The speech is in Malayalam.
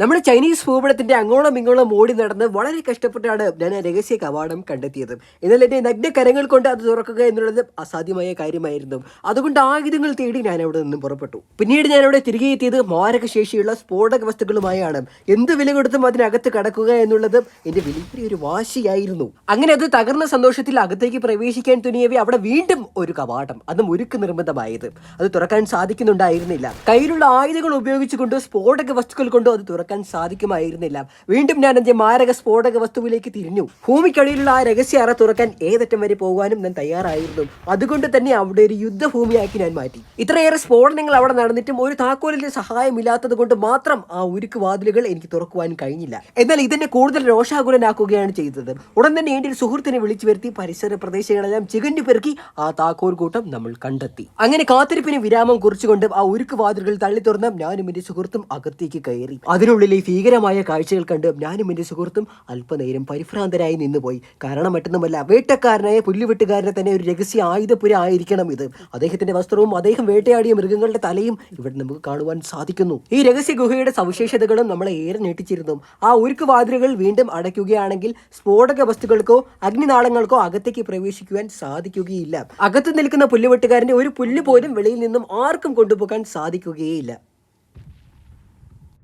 നമ്മുടെ ചൈനീസ് ഭൂപടത്തിന്റെ അങ്ങോളം ഇങ്ങോളം ഓടി നടന്ന് വളരെ കഷ്ടപ്പെട്ടാണ് ഞാൻ രഹസ്യ കവാടം കണ്ടെത്തിയത്. എന്നാൽ എന്റെ നഗ്ന കരങ്ങൾ കൊണ്ട് അത് തുറക്കുക എന്നുള്ളത് അസാധ്യമായ കാര്യമായിരുന്നു. അതുകൊണ്ട് ആയുധങ്ങൾ തേടി ഞാൻ അവിടെ നിന്നും പുറപ്പെട്ടു. പിന്നീട് ഞാൻ അവിടെ തിരികെ എത്തിയത് മാരക ശേഷിയുള്ള സ്ഫോടക വസ്തുക്കളുമായാണ്. എന്ത് വില കൊടുത്തും അതിനകത്ത് കടക്കുക എന്നുള്ളത് എന്റെ വലിയ ഒരു വാശിയായിരുന്നു. അങ്ങനെ അത് തകർന്ന സന്തോഷത്തിൽ അകത്തേക്ക് പ്രവേശിക്കാൻ തുനിയവേ അവിടെ വീണ്ടും ഒരു കവാടം അതും മുരുക്ക് നിർമ്മിതമായത്. അത് തുറക്കാൻ സാധിക്കുന്നുണ്ടായിരുന്നില്ല. കയ്യിലുള്ള ആയുധങ്ങൾ ഉപയോഗിച്ചുകൊണ്ട് സ്ഫോടക വസ്തുക്കൾ കൊണ്ടോ അത് തുറക്കാൻ സാധിക്കുമായിരുന്നില്ല. വീണ്ടും ഞാൻ എന്റെ മാരക സ്ഫോടക വസ്തുവിലേക്ക് തിരിഞ്ഞു. ഭൂമിക്കടിയിലുള്ള ആ രഹസ്യ അറ തുറക്കാൻ ഏതറ്റം വരെ പോകാനും ഞാൻ തയ്യാറായിരുന്നു. അതുകൊണ്ട് തന്നെ അവിടെ ഒരു യുദ്ധഭൂമിയാക്കി ഞാൻ മാറ്റി. ഇത്രയേറെ സ്ഫോടനങ്ങൾ അവിടെ നടന്നിട്ടും ഒരു താക്കോലിന്റെ സഹായമില്ലാത്തത് കൊണ്ട് മാത്രം ആ ഉരുക്ക് വാതിലുകൾ എനിക്ക് തുറക്കുവാൻ കഴിഞ്ഞില്ല. എന്നാൽ ഇതിനെ കൂടുതൽ രോഷാകുലനാക്കുകയാണ് ചെയ്തത്. ഉടൻ തന്നെ എന്റെ ഒരു സുഹൃത്തിനെ വിളിച്ചു വരുത്തി പരിസര പ്രദേശങ്ങളെല്ലാം ചികഞ്ഞു പെറുക്കി ആ താക്കോൽ കൂട്ടം നമ്മൾ കണ്ടെത്തി. അങ്ങനെ കാത്തിരിപ്പിന് വിരാമം കുറിച്ചുകൊണ്ട് ആ ഉരുക്ക് വാതിലുകൾ തള്ളി തുറന്ന് ഞാനും എന്റെ സുഹൃത്തും അകത്തേക്ക് കയറി. അതിനുള്ളിലെ ഭീകരമായ കാഴ്ചകൾ കണ്ട് ഞാനും എന്റെ സുഹൃത്തും അല്പനേരം പരിഭ്രാന്തരായി നിന്നുപോയി. കാരണം മറ്റൊന്നുമല്ല വേട്ടക്കാരനായ പുല്ലുവെട്ടുകാരനെ തന്നെ ഒരു രഹസ്യ ആയുധപുര ആയിരിക്കണം ഇത്. അദ്ദേഹത്തിന്റെ വസ്ത്രവും അദ്ദേഹം വേട്ടയാടിയ മൃഗങ്ങളുടെ തലയും ഇവിടെ നമുക്ക് കാണുവാൻ സാധിക്കുന്നു. ഈ രഹസ്യ ഗുഹയുടെ സവിശേഷതകളും നമ്മളെ ഏറെ ഞെട്ടിച്ചിരുന്നു. ആ ഉരുക്ക് വാതിലുകൾ വീണ്ടും അടയ്ക്കുകയാണെങ്കിൽ സ്ഫോടക വസ്തുക്കൾക്കോ അഗ്നിനാളങ്ങൾക്കോ അകത്തേക്ക് പ്രവേശിക്കുവാൻ സാധിക്കുകയില്ല. അകത്ത് നിൽക്കുന്ന പുല്ലുവെട്ടുകാരന്റെ ഒരു പുല്ല് പോലും വെളിയിൽ നിന്നും ആർക്കും കൊണ്ടുപോകാൻ സാധിക്കുകയില്ല.